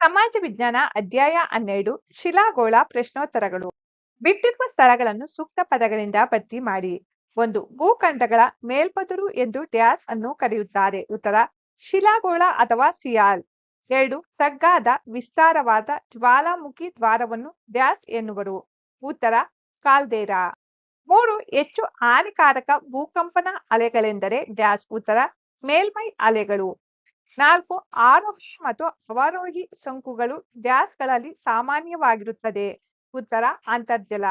ಸಮಾಜ ವಿಜ್ಞಾನ ಅಧ್ಯಾಯ ಹನ್ನೆರಡು ಶಿಲಾಗೋಳ ಪ್ರಶ್ನೋತ್ತರಗಳು. ಬಿಟ್ಟಿರುವ ಸ್ಥಳಗಳನ್ನು ಸೂಕ್ತ ಪದಗಳಿಂದ ಭರ್ತಿ ಮಾಡಿ. ಒಂದು, ಭೂಖಂಡಗಳ ಮೇಲ್ಪದುರು ಎಂದು ಡ್ಯಾಸ್ ಅನ್ನು ಕರೆಯುತ್ತಾರೆ. ಉತ್ತರ ಶಿಲಾಗೋಳ ಅಥವಾ ಸಿಯಾಲ್. ಎರಡು, ತಗ್ಗಾದ ವಿಸ್ತಾರವಾದ ಜ್ವಾಲಾಮುಖಿ ದ್ವಾರವನ್ನು ಡ್ಯಾಸ್ ಎನ್ನುವರು. ಉತ್ತರ, ಕಾಲ್ದೇರಾ. ಮೂರು, ಹೆಚ್ಚು ಹಾನಿಕಾರಕ ಭೂಕಂಪನ ಅಲೆಗಳೆಂದರೆ ಡ್ಯಾಸ್. ಉತ್ತರ, ಮೇಲ್ಮೈ ಅಲೆಗಳು. ನಾಲ್ಕು ಆರೋಹಿ ಮತ್ತು ಅವಾರೋಹಿ ಶಂಕುಗಳು ಡ್ಯಾಸ್ಗಳಲ್ಲಿ ಸಾಮಾನ್ಯವಾಗಿರುತ್ತದೆ. ಉತ್ತರ, ಅಂತರ್ಜಲ.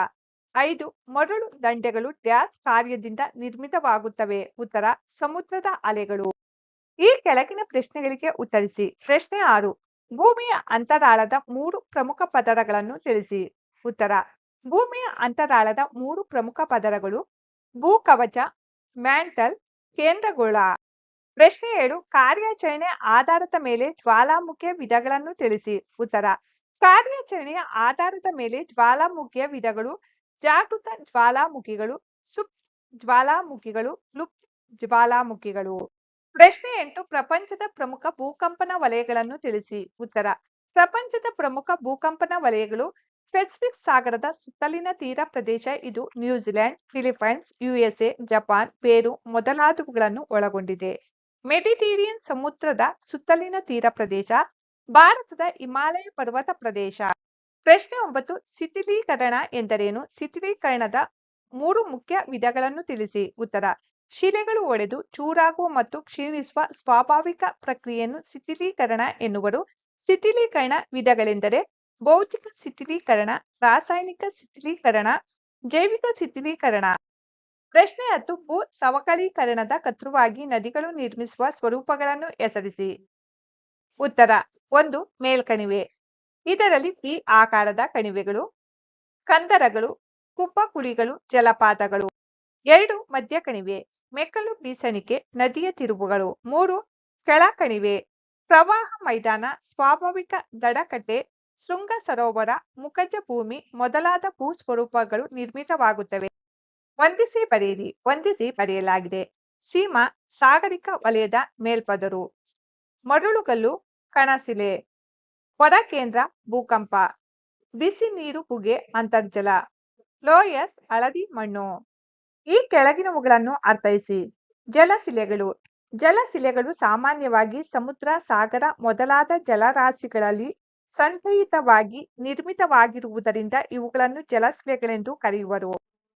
ಐದು, ಮರಳು ದಂಡೆಗಳು ಡ್ಯಾಸ್ ಕಾರ್ಯದಿಂದ ನಿರ್ಮಿತವಾಗುತ್ತವೆ. ಉತ್ತರ, ಸಮುದ್ರದ ಅಲೆಗಳು. ಈ ಕೆಳಗಿನ ಪ್ರಶ್ನೆಗಳಿಗೆ ಉತ್ತರಿಸಿ. ಪ್ರಶ್ನೆ ಆರು, ಭೂಮಿಯ ಅಂತರಾಳದ ಮೂರು ಪ್ರಮುಖ ಪದರಗಳನ್ನು ತಿಳಿಸಿ. ಉತ್ತರ, ಭೂಮಿಯ ಅಂತರಾಳದ ಮೂರು ಪ್ರಮುಖ ಪದರಗಳು ಭೂಕವಚ, ಮ್ಯಾಂಟಲ್, ಕೇಂದ್ರಗೋಳ. ಪ್ರಶ್ನೆ ಏಳು, ಕಾರ್ಯಾಚರಣೆ ಆಧಾರದ ಮೇಲೆ ಜ್ವಾಲಾಮುಖಿಯ ವಿಧಗಳನ್ನು ತಿಳಿಸಿ. ಉತ್ತರ, ಕಾರ್ಯಾಚರಣೆಯ ಆಧಾರದ ಮೇಲೆ ಜ್ವಾಲಾಮುಖಿಯ ವಿಧಗಳು, ಜಾಗೃತ ಜ್ವಾಲಾಮುಖಿಗಳು ಸುಪ್ ಜ್ವಾಲಾಮುಖಿಗಳು ಲುಪ್ ಜ್ವಾಲಾಮುಖಿಗಳು. ಪ್ರಶ್ನೆ ಎಂಟು, ಪ್ರಪಂಚದ ಪ್ರಮುಖ ಭೂಕಂಪನ ವಲಯಗಳನ್ನು ತಿಳಿಸಿ. ಉತ್ತರ, ಪ್ರಪಂಚದ ಪ್ರಮುಖ ಭೂಕಂಪನ ವಲಯಗಳು, ಪೆಸಿಫಿಕ್ ಸಾಗರದ ಸುತ್ತಲಿನ ತೀರ ಪ್ರದೇಶ ಇದು ನ್ಯೂಜಿಲೆಂಡ್ ಫಿಲಿಪೈನ್ಸ್ ಯುಎಸ್ಎ, ಜಪಾನ್, ಪೇರು ಮೊದಲಾದವುಗಳನ್ನು ಒಳಗೊಂಡಿದೆ. ಮೆಡಿಟೇರಿಯನ್ ಸಮುದ್ರದ ಸುತ್ತಲಿನ ತೀರ ಪ್ರದೇಶ, ಭಾರತದ ಹಿಮಾಲಯ ಪರ್ವತ ಪ್ರದೇಶ. ಪ್ರಶ್ನೆ ಒಂಬತ್ತು, ಶಿಥಿಲೀಕರಣ ಎಂದರೇನು? ಶಿಥಿಲೀಕರಣದ ಮೂರು ಮುಖ್ಯ ವಿಧಗಳನ್ನು ತಿಳಿಸಿ. ಉತ್ತರ, ಶಿಲೆಗಳು ಒಡೆದು ಚೂರಾಗುವ ಮತ್ತು ಕ್ಷೀಣಿಸುವ ಸ್ವಾಭಾವಿಕ ಪ್ರಕ್ರಿಯೆಯನ್ನು ಶಿಥಿಲೀಕರಣ ಎನ್ನುವರು. ಶಿಥಿಲೀಕರಣ ವಿಧಗಳೆಂದರೆ ಭೌತಿಕ ಶಿಥಿಲೀಕರಣ, ರಾಸಾಯನಿಕ ಶಿಥಿಲೀಕರಣ, ಜೈವಿಕ ಶಿಥಿಲೀಕರಣ. ಪ್ರಶ್ನೆ ಹತ್ತು ಭೂ ಸವಕಳೀಕರಣದ ಕತ್ರುವಾಗಿ ನದಿಗಳು ನಿರ್ಮಿಸುವ ಸ್ವರೂಪಗಳನ್ನು ಹೆಸರಿಸಿ. ಉತ್ತರ, ಒಂದು ಮೇಲ್ಕಣಿವೆ. ಇದರಲ್ಲಿ ಪಿ ಆಕಾರದ ಕಣಿವೆಗಳು, ಕಂದರಗಳು, ಕುಪ್ಪಕುಳಿಗಳು, ಜಲಪಾತಗಳು. ಎರಡು ಮಧ್ಯ ಕಣಿವೆ, ಮೆಕ್ಕಲು ಬೀಸಣಿಕೆ, ನದಿಯ ತಿರುವುಗಳು. ಮೂರು ಕೆಳ ಕಣಿವೆ, ಪ್ರವಾಹ ಮೈದಾನ, ಸ್ವಾಭಾವಿಕ ದಡಕಟ್ಟೆ ಶೃಂಗ ಸರೋವರ ಮುಖಜ ಭೂಮಿ ಮೊದಲಾದ ಭೂ ಸ್ವರೂಪಗಳು ನಿರ್ಮಿತವಾಗುತ್ತವೆ. ವಂದಿಸಿ ಬರೆಯಿರಿ ವಂದಿಸಿ ಬರೆಯಲಾಗಿದೆ. ಸೀಮಾ ಸಾಗರಿಕ ವಲಯದ ಮೇಲ್ಪದರು. ಮರಳುಗಲ್ಲು, ಕಣಸಿಲೆ. ಹೊರ ಕೇಂದ್ರ ಭೂಕಂಪ. ಬಿಸಿ ನೀರು ಪುಗೆ ಅಂತರ್ಜಲ. ಲೋಯಸ್, ಹಳದಿ ಮಣ್ಣು. ಈ ಕೆಳಗಿನವುಗಳನ್ನು ಅರ್ಥೈಸಿ. ಜಲಶಿಲೆಗಳು. ಜಲಶಿಲೆಗಳು ಸಾಮಾನ್ಯವಾಗಿ ಸಮುದ್ರ, ಸಾಗರ ಮೊದಲಾದ ಜಲರಾಶಿಗಳಲ್ಲಿ ಸಂಚಯಿತವಾಗಿ ನಿರ್ಮಿತವಾಗಿರುವುದರಿಂದ ಇವುಗಳನ್ನು ಜಲಶಿಲೆಗಳೆಂದು ಕರೆಯುವರು.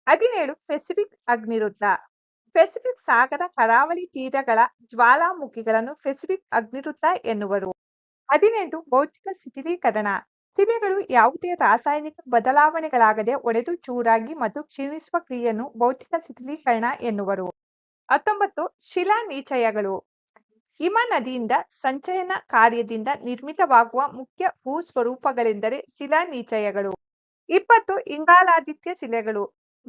ಹದಿನೇಳು, ಪೆಸಿಫಿಕ್ ಅಗ್ನಿರುದ್ಧ. ಪೆಸಿಫಿಕ್ ಸಾಗರ ಕರಾವಳಿ ತೀರಗಳ ಜ್ವಾಲಾಮುಖಿಗಳನ್ನು ಪೆಸಿಫಿಕ್ ಅಗ್ನಿರುದ್ಧ ಎನ್ನುವರು. ಹದಿನೆಂಟು, ಭೌತಿಕ ಶಿಥಿಲೀಕರಣ ಶಿಲೆಗಳು ಯಾವುದೇ ರಾಸಾಯನಿಕ ಬದಲಾವಣೆಗಳಾಗದೆ ಒಡೆದು ಚೂರಾಗಿ ಮತ್ತು ಕ್ಷೀಣಿಸುವ ಕ್ರಿಯೆಯನ್ನು ಭೌತಿಕ ಶಿಥಿಲೀಕರಣ ಎನ್ನುವರು. ಹತ್ತೊಂಬತ್ತು, ಶಿಲಾ ನೀಚಯಗಳು. ಹಿಮ ನದಿಯಿಂದ ಸಂಚಯನ ಕಾರ್ಯದಿಂದ ನಿರ್ಮಿತವಾಗುವ ಮುಖ್ಯ ಭೂ ಸ್ವರೂಪಗಳೆಂದರೆ ಶಿಲಾನೀಚಯಗಳು ಇಪ್ಪತ್ತು, ಇಂಗಾಲಾದಿತ್ಯ ಶಿಲೆಗಳು.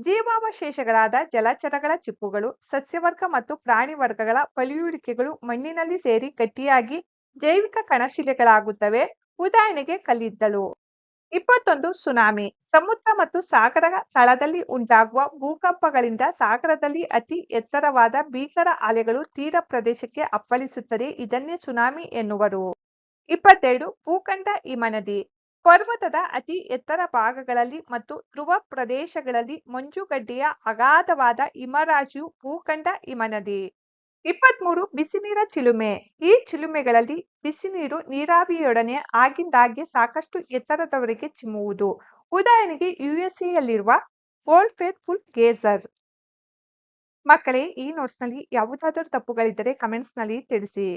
ಜೀವಾವಶೇಷಗಳಾದ ಜಲಚರಗಳ ಚಿಪ್ಪುಗಳು, ಸಸ್ಯವರ್ಗ ಮತ್ತು ಪ್ರಾಣಿ ವರ್ಗಗಳ ಪಳಿಯುಳಿಕೆಗಳು ಮಣ್ಣಿನಲ್ಲಿ ಸೇರಿ ಗಟ್ಟಿಯಾಗಿ ಜೈವಿಕ ಕಣಶಿಲೆಗಳಾಗುತ್ತವೆ. ಉದಾಹರಣೆಗೆ ಕಲ್ಲಿದ್ದಲು. ಇಪ್ಪತ್ತೊಂದು, ಸುನಾಮಿ. ಸಮುದ್ರ ಮತ್ತು ಸಾಗರ ತಳದಲ್ಲಿ ಉಂಟಾಗುವ ಭೂಕಂಪಗಳಿಂದ ಸಾಗರದಲ್ಲಿ ಅತಿ ಎತ್ತರವಾದ ಭೀಕರ ಅಲೆಗಳು ತೀರ ಪ್ರದೇಶಕ್ಕೆ ಅಪ್ಪಳಿಸುತ್ತದೆ. ಇದನ್ನೇ ಸುನಾಮಿ ಎನ್ನುವರು. ಇಪ್ಪತ್ತೆರಡು, ಭೂಖಂಡ ಹಿಮನದಿ ಪರ್ವತದ ಅತಿ ಎತ್ತರ ಭಾಗಗಳಲ್ಲಿ ಮತ್ತು ಧ್ರುವ ಪ್ರದೇಶಗಳಲ್ಲಿ ಮಂಜುಗಡ್ಡೆಯ ಅಗಾಧವಾದ ಹಿಮರಾಜು ಭೂಖಂಡ ಹಿಮನದಿ. ಇಪ್ಪತ್ಮೂರು, ಬಿಸಿನೀರ ಚಿಲುಮೆ. ಈ ಚಿಲುಮೆಗಳಲ್ಲಿ ಬಿಸಿನೀರು ನೀರಾವಿಯೊಡನೆ ಆಗಿಂದಾಗ್ಗೆ ಸಾಕಷ್ಟು ಎತ್ತರದವರೆಗೆ ಚಿಮ್ಮುವುದು. ಉದಾಹರಣೆಗೆ ಯುಎಸ್ಎಯಲ್ಲಿರುವ ಓಲ್ಡ್ ಫೇತ್ಫುಲ್ ಗೇಸರ್ ಮಕ್ಕಳೇ, ಈ ನೋಟ್ಸ್ನಲ್ಲಿ ಯಾವುದಾದರೂ ತಪ್ಪುಗಳಿದ್ದರೆ ಕಮೆಂಟ್ಸ್ನಲ್ಲಿ ತಿಳಿಸಿ.